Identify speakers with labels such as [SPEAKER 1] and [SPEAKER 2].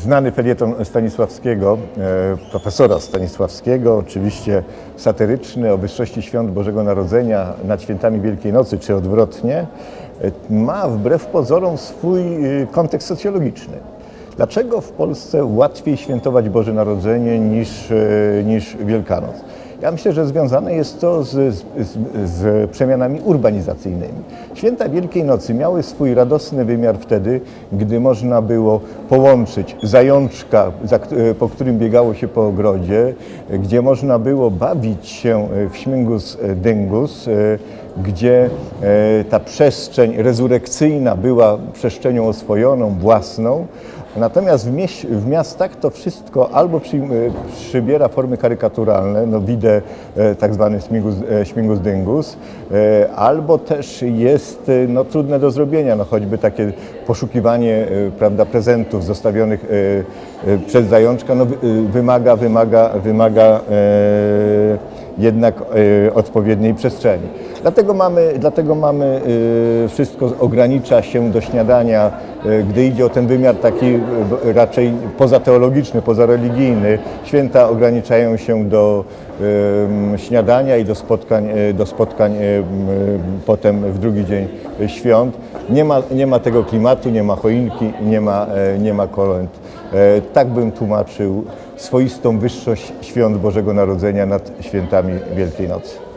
[SPEAKER 1] znany felieton Stanisławskiego, e, profesora Stanisławskiego, oczywiście satyryczny o wyższości świąt Bożego Narodzenia nad świętami Wielkiej Nocy, czy odwrotnie, e, ma wbrew pozorom swój e, kontekst socjologiczny. Dlaczego w Polsce łatwiej świętować Boże Narodzenie niż, e, niż Wielkanoc? Ja myślę, że związane jest to z, z, z, przemianami urbanizacyjnymi. Święta Wielkiej Nocy miały swój radosny wymiar wtedy, gdy można było połączyć zajączka, za, kt- po którym biegało się po ogrodzie, gdzie można było bawić się w śmigus dyngus, e, gdzie e, ta przestrzeń rezurekcyjna była przestrzenią oswojoną, własną, Natomiast w, mieś, w miastach to wszystko albo przy, przybiera formy karykaturalne, no widzę e, tak zwany śmigus, e, śmigus dyngus, e, albo też jest e, no, trudne do zrobienia, no choćby takie poszukiwanie e, prawda, prezentów zostawionych e, e, przez zajączka no, e, wymaga, wymaga, wymaga e, jednak e, odpowiedniej przestrzeni. Dlatego mamy, dlatego mamy e, wszystko ogranicza się do śniadania, e, gdy idzie o ten wymiar taki raczej pozateologiczny, pozareligijny. Święta ograniczają się do śniadania i do spotkań, do spotkań em, potem w drugi dzień świąt. Nie ma, nie ma tego klimatu, nie ma choinki, nie ma, nie ma kolęd. E, Tak bym tłumaczył swoistą wyższość świąt Bożego Narodzenia nad świętami Wielkiej Nocy.